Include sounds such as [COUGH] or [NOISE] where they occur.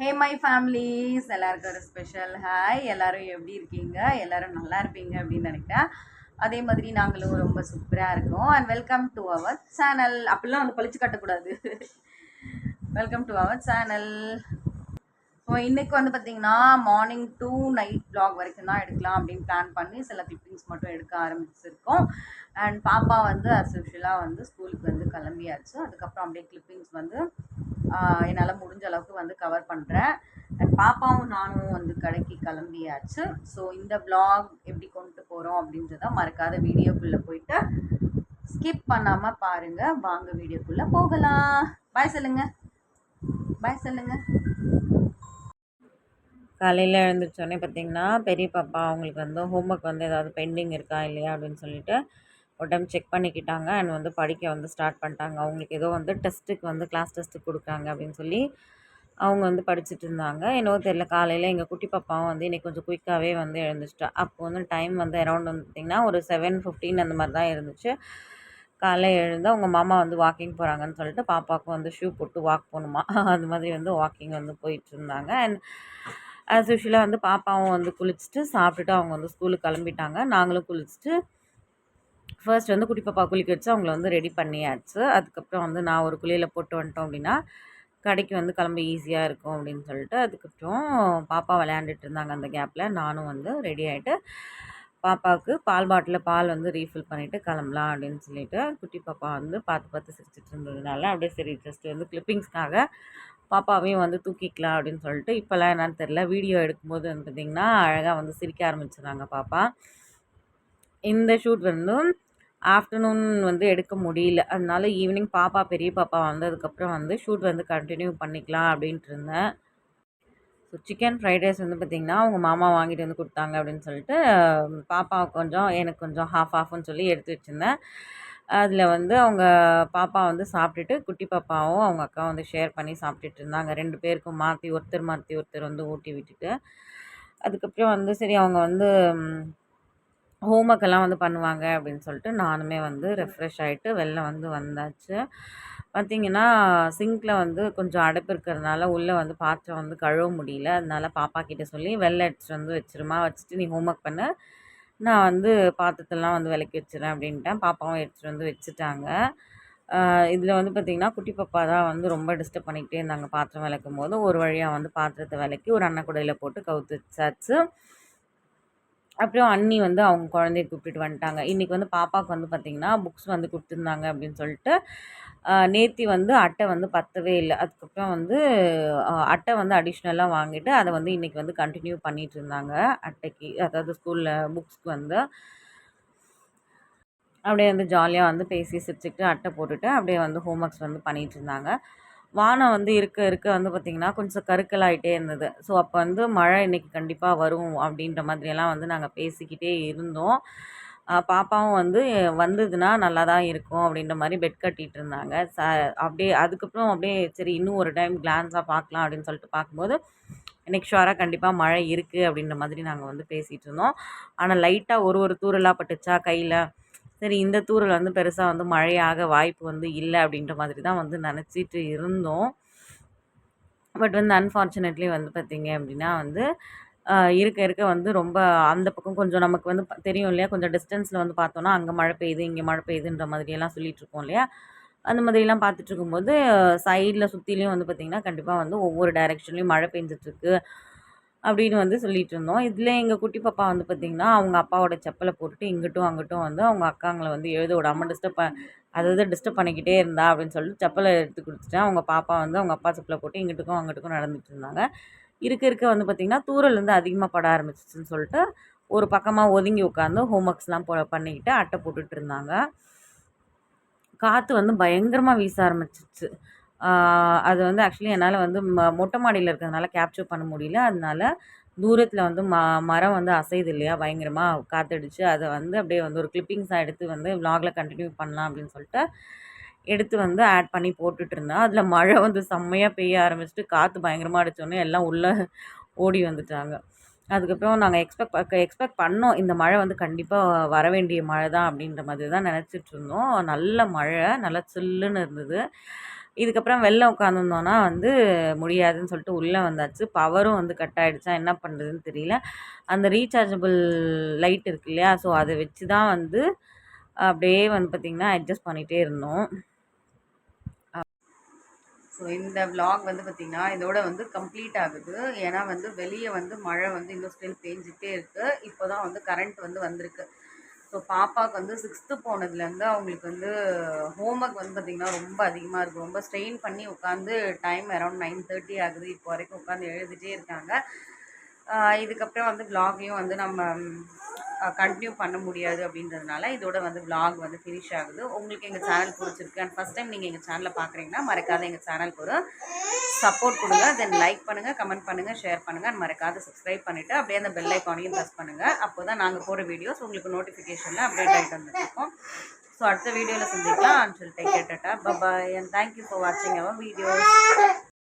Hey my families எல்லாருக்கும் ஒரு special hi எல்லோரும் எப்படி இருக்கீங்க? எல்லோரும் நல்லா இருப்பீங்க அப்படின்னு நினைக்கிறேன். அதே மாதிரி நாங்களும் ரொம்ப சூப்பராக இருக்கோம். And welcome to our channel அப்படிலாம் வந்து பழிச்சு கட்டக்கூடாது. Welcome to our channel so இன்றைக்கி வந்து பார்த்திங்கன்னா மார்னிங் டூ நைட் ப்ளாக் வரைக்கும் தான் எடுக்கலாம் அப்படின்னு பிளான் பண்ணி சில கிளிப்பிங்ஸ் மட்டும் எடுக்க ஆரம்பிச்சிருக்கோம். அண்ட் பாப்பா வந்து அஸ் யூஷுவலாக வந்து ஸ்கூலுக்கு வந்து கிளம்பியாச்சு. அதுக்கப்புறம் அப்படியே கிளிப்பிங்ஸ் வந்து என்னால் முடிஞ்ச அளவுக்கு வந்து கவர் பண்ணுறேன் பாப்பாவும் நானும் வந்து கடைக்கு கிளம்பியாச்சு. ஸோ இந்த ப்ளாக் எப்படி கொண்டு போகிறோம் அப்படின்றத மறக்காத வீடியோக்குள்ளே போயிட்டு ஸ்கிப் பண்ணாமல் பாருங்கள் வாங்க வீடியோக்குள்ளே போகலாம். பாய் சொல்லுங்கள் பாய் சொல்லுங்கள் காலையில் எழுந்திரிச்சோடனே பார்த்தீங்கன்னா பெரிய பாப்பா அவங்களுக்கு வந்து ஹோம்ஒர்க் வந்து ஏதாவது பெண்டிங் இருக்கா இல்லையா அப்படின்னு சொல்லிட்டு ஒரு டைம் செக் பண்ணிக்கிட்டாங்க அண்ட் வந்து படிக்க வந்து ஸ்டார்ட் பண்ணிட்டாங்க. அவங்களுக்கு ஏதோ வந்து டெஸ்ட்டுக்கு வந்து கிளாஸ் டெஸ்ட்டுக்கு கொடுக்குறாங்க அப்படின்னு சொல்லி அவங்க வந்து படிச்சுட்டு இருந்தாங்க. என்னவோ தெரியல காலையில் எங்கள் குட்டி பாப்பாவும் வந்து இன்றைக்கி கொஞ்சம் குயிக்காகவே வந்து எழுந்துச்சிட்டா. அப்போ வந்து டைம் வந்து அரௌண்ட் வந்து பார்த்திங்கன்னா ஒரு செவன் ஃபிஃப்டீன் அந்த மாதிரி தான் இருந்துச்சு. காலைல எழுந்து அவங்க மாமா வந்து வாக்கிங் போகிறாங்கன்னு சொல்லிட்டு பாப்பாவுக்கும் வந்து ஷூ போட்டு வாக் போகணுமா? [LAUGHS] அது மாதிரி வந்து வாக்கிங் வந்து போயிட்டு இருந்தாங்க. அண்ட் ஆஸ் யூஷுவலாக வந்து பாப்பாவும் வந்து குளிச்சுட்டு சாப்பிட்டுட்டு அவங்க வந்து ஸ்கூலுக்கு கிளம்பிட்டாங்க. நாங்களும் குளிச்சுட்டு ஃபர்ஸ்ட் வந்து குட்டி பாப்பா குளிக்க வச்சு அவங்கள வந்து ரெடி பண்ணியாச்சு. அதுக்கப்புறம் வந்து நான் ஒரு குளியில் போட்டு வந்துட்டோம் அப்படின்னா கடைக்கு வந்து கிளம்ப ஈஸியாக இருக்கும் அப்படின்னு சொல்லிட்டு அதுக்கப்புறம் பாப்பா விளையாண்டுட்டு இருந்தாங்க அந்த கேப்பில் நானும் வந்து ரெடி ஆகிட்டு பாப்பாவுக்கு பால் பாட்டிலில் பால் வந்து ரீஃபில் பண்ணிவிட்டு கிளம்பலாம் அப்படின்னு சொல்லிட்டு குட்டி பாப்பா வந்து பார்த்து பார்த்து சிரிச்சிட்டு இருந்ததுனால அப்படியே சரி ஜஸ்ட் வந்து கிளிப்பிங்ஸ்க்காக பாப்பாவையும் வந்து தூக்கிக்கலாம் அப்படின்னு சொல்லிட்டு இப்போல்லாம் என்னன்னு தெரில வீடியோ எடுக்கும்போது வந்து பார்த்திங்கன்னா அழகாக வந்து சிரிக்க ஆரம்பிச்சிடுறாங்க பாப்பா. இந்த ஷூட் வந்து ஆஃப்டர்நூன் வந்து எடுக்க முடியல. அதனால ஈவினிங் பாப்பா பெரிய பாப்பா வந்ததுக்கப்புறம் வந்து ஷூட் வந்து கண்டினியூ பண்ணிக்கலாம் அப்படின்ட்டு இருந்தேன். ஸோ சிக்கன் ஃப்ரைட் ரைஸ் வந்து பார்த்திங்கன்னா அவங்க மாமா வாங்கிட்டு வந்து கொடுத்தாங்க அப்படின்னு சொல்லிட்டு பாப்பா கொஞ்சம் எனக்கு கொஞ்சம் ஹாஃப் ஆஃப்னு சொல்லி எடுத்து வச்சுருந்தேன். அதில் வந்து அவங்க பாப்பா வந்து சாப்பிட்டுட்டு குட்டி பாப்பாவும் அவங்க அக்கா வந்து ஷேர் பண்ணி சாப்பிட்டுட்டு இருந்தாங்க. ரெண்டு பேருக்கும் மாற்றி ஒருத்தர் மாற்றி ஒருத்தர் வந்து ஊட்டி விட்டுட்டு. அதுக்கப்புறம் வந்து சரி அவங்க வந்து ஹோம் ஒர்க்கெல்லாம் வந்து பண்ணுவாங்க அப்படின்னு சொல்லிட்டு நானுமே வந்து ரெஃப்ரெஷ் ஆகிட்டு வெளில வந்து வந்தாச்சு. பார்த்திங்கன்னா சிங்கில் வந்து கொஞ்சம் அடைப்பு இருக்கிறதுனால உள்ளே வந்து பாத்திரம் வந்து கழுவ முடியல. அதனால பாப்பா கிட்டே சொல்லி வெளில எடுத்துகிட்டு வந்து வச்சிருமா வச்சுட்டு நீ ஹோம் ஒர்க் பண்ணு. நான் வந்து பாத்திரத்தெல்லாம் வந்து விளக்கி வச்சிடறேன் அப்படின்ட்டேன் பாப்பாவும் எடுத்துகிட்டு வந்து வச்சுட்டாங்க. இதில் வந்து பார்த்திங்கன்னா குட்டி பாப்பா தான் வந்து ரொம்ப டிஸ்டர்ப் பண்ணிக்கிட்டே இருந்தாங்க பாத்திரம் விளக்கும் போது ஒரு வழியாக வந்து பாத்திரத்தை விளக்கி ஒரு அன்னக்குடையில் போட்டு கவுத்து வச்சாச்சு. அப்புறம் அண்ணி வந்து அவங்க குழந்தைய கூப்பிட்டுட்டு வந்துட்டாங்க. இன்றைக்கி வந்து பாப்பாவுக்கு வந்து பார்த்திங்கன்னா புக்ஸ் வந்து கொடுத்துருந்தாங்க அப்படின்னு சொல்லிட்டு நேத்தி வந்து அட்டை வந்து பத்தவே இல்லை. அதுக்கப்புறம் வந்து அட்டை வந்து அடிஷ்னலாக வாங்கிட்டு அதை வந்து இன்றைக்கி வந்து கண்டினியூ பண்ணிகிட்டு இருந்தாங்க. அட்டைக்கு அதாவது ஸ்கூலில் புக்ஸ்க்கு வந்து. அப்படியே வந்து ஜாலியாக வந்து பேசி சிரிச்சுக்கிட்டு அட்டை போட்டுட்டு அப்படியே வந்து ஹோம் ஒர்க்ஸ் வந்து பண்ணிகிட்டு இருந்தாங்க. வானம் வந்து இருக்க இருக்க வந்து பார்த்திங்கன்னா கொஞ்சம் கருக்கலாகிட்டே இருந்தது. ஸோ அப்போ வந்து மழை இன்றைக்கி கண்டிப்பாக வரும் அப்படின்ற மாதிரியெல்லாம் வந்து நாங்கள் பேசிக்கிட்டே இருந்தோம். பாப்பாவும் வந்து வந்ததுன்னா நல்லா தான் இருக்கும் அப்படின்ற மாதிரி பெட் கட்டிகிட்டு இருந்தாங்க. ச அப்படியே அதுக்கப்புறம் அப்படியே சரி இன்னும் ஒரு டைம் கிளான்ஸாக பார்க்கலாம் அப்படின்னு சொல்லிட்டு பார்க்கும்போது இன்றைக்கி ஷுவராக கண்டிப்பாக மழை இருக்குது அப்படின்ற மாதிரி நாங்கள் வந்து பேசிகிட்டு இருந்தோம். ஆனால் லைட்டாக ஒரு ஒரு தூரலாக பட்டுச்சா கையில்? சரி இந்த தூரல் வந்து பெருசாக வந்து மழையாக வாய்ப்பு வந்து இல்லை அப்படின்ற மாதிரி தான் வந்து நினச்சிட்டு இருந்தோம். பட் வந்து அன்ஃபார்ச்சுனேட்லி வந்து பார்த்திங்க அப்படின்னா வந்து இருக்க இருக்க வந்து ரொம்ப அந்த பக்கம் கொஞ்சம் நமக்கு வந்து தெரியும் இல்லையா? கொஞ்சம் டிஸ்டன்ஸில் வந்து பார்த்தோன்னா அங்கே மழை பெய்யுது இங்கே மழை பெய்யுதுன்ற மாதிரியெல்லாம் சொல்லிகிட்ருக்கோம் இல்லையா? அந்த மாதிரிலாம் பார்த்துட்டு இருக்கும்போது சைடில் சுற்றிலையும் வந்து பார்த்திங்கன்னா கண்டிப்பாக வந்து ஒவ்வொரு டைரெக்ஷன்லேயும் மழை பெஞ்சிட்ருக்கு அப்படின்னு வந்து சொல்லிகிட்டு இருந்தோம் இதில் எங்கள் குட்டி பாப்பா வந்து பார்த்திங்கன்னா அவங்க அப்பாவோட செப்பலை போட்டுட்டு இங்கிட்டும் அங்கிட்டும் வந்து அவங்க அக்காங்களை வந்து எழுத விடாமல் டிஸ்டர்ப் அதாவது டிஸ்டர்ப் பண்ணிக்கிட்டே இருந்தா அப்படின்னு சொல்லிட்டு செப்பலை எடுத்து கொடுத்துட்டேன். அவங்க பாப்பா வந்து அவங்க அப்பா செப்பலை போட்டு இங்கிட்டுக்கும் அங்கிட்டுக்கும் நடந்துட்டு இருந்தாங்க. இருக்க இருக்க வந்து பார்த்திங்கன்னா தூரல் வந்து அதிகமாக பட ஆரம்பிச்சிச்சுன்னு சொல்லிட்டு ஒரு பக்கமாக ஒதுங்கி உட்காந்து ஹோம் ஒர்க்ஸ்லாம் போ பண்ணிக்கிட்டு அட்டை போட்டுட்டு இருந்தாங்க. காற்று வந்து பயங்கரமாக வீச ஆரம்பிச்சிச்சு. அது வந்து ஆக்சுவலி என்னால் வந்து ம மொட்டை மாடியில் இருக்கிறதுனால கேப்சர் பண்ண முடியல. அதனால தூரத்தில் வந்து ம மரம் வந்து அசையுது இல்லையா? பயங்கரமாக காற்றடிச்சு அதை வந்து அப்படியே வந்து ஒரு கிளிப்பிங்ஸாக எடுத்து வந்து விலாகில் கண்டினியூ பண்ணலாம் அப்படின்னு சொல்லிட்டு எடுத்து வந்து ஆட் பண்ணி போட்டுட்டு இருந்தேன். அதில் மழை வந்து செம்மையாக பெய்ய ஆரம்பிச்சிட்டு காற்று பயங்கரமாக அடித்தோடனே எல்லாம் உள்ளே ஓடி வந்துட்டாங்க. அதுக்கப்புறம் நாங்கள் எக்ஸ்பெக்ட் எக்ஸ்பெக்ட் பண்ணோம். இந்த மழை வந்து கண்டிப்பாக வர வேண்டிய மழை தான் அப்படின்ற மாதிரி தான் நினச்சிட்டு இருந்தோம். நல்ல மழை நல்லா சில்லுன்னு இருந்தது. இதுக்கப்புறம் வெளில உட்காந்துருந்தோன்னா வந்து முடியாதுன்னு சொல்லிட்டு உள்ளே வந்தாச்சு. பவரும் வந்து கட் ஆகிடுச்சா என்ன பண்ணுறதுன்னு தெரியல. அந்த ரீசார்ஜபிள் லைட் இருக்கு இல்லையா ஸோ அதை வச்சு தான் வந்து அப்படியே வந்து பார்த்திங்கன்னா அட்ஜஸ்ட் பண்ணிகிட்டே இருந்தோம். ஸோ இந்த vlog வந்து பார்த்திங்கன்னா இதோட வந்து கம்ப்ளீட் ஆகுது. ஏன்னா வந்து வெளியே வந்து மழை வந்து இன்னும் ஸ்டில் பேஞ்சிட்டே இருக்குது இப்போ தான் வந்து கரண்ட் வந்து வந்திருக்கு. ஸோ பாப்பாவுக்கு வந்து சிக்ஸ்த்து போனதுலேருந்து அவங்களுக்கு வந்து ஹோம்ஒர்க் வந்து பார்த்திங்கன்னா ரொம்ப அதிகமாக இருக்குது ரொம்ப ஸ்ட்ரெயின் பண்ணி உட்காந்து டைம் அரௌண்ட் நைன் தேர்ட்டி ஆகுது. இப்போ வரைக்கும் உட்காந்து எழுதிட்டே இருக்காங்க. இதுக்கப்புறம் வந்து vlog-ஐயும் வந்து நம்ம கண்டினியூ பண்ண முடியாது அப்படின்றதுனால இதோட வந்து விலாக் வந்து ஃபினிஷ் ஆகுது. உங்களுக்கு எங்கள் சேனல் பிடிச்சிருக்கு அண்ட் ஃபஸ்ட் டைம் நீங்கள் எங்கள் சேனலில் பார்க்குறீங்கன்னா மறக்காத எங்கள் சேனலுக்கு ஒரு சப்போர்ட் கொடுங்க. தென் லைக் பண்ணுங்கள் கமெண்ட் பண்ணுங்கள் ஷேர் பண்ணுங்கள் அண்ட் மறக்காத சப்ஸ்கிரைப் பண்ணிவிட்டு அப்படியே அந்த பெல் ஐக்கானையும் ப்ரெஸ் பண்ணுங்கள் அப்போ தான் நாங்கள் போகிற வீடியோஸ் உங்களுக்கு நோட்டிஃபிகேஷனில் அப்டேட் ஆகிட்டு வந்துருக்கோம் ஸோ அடுத்த வீடியோவில் சந்திக்கலாம். அண்ட் சொல்லி take care bye bye and thank you for வாட்சிங் அவர் வீடியோஸ்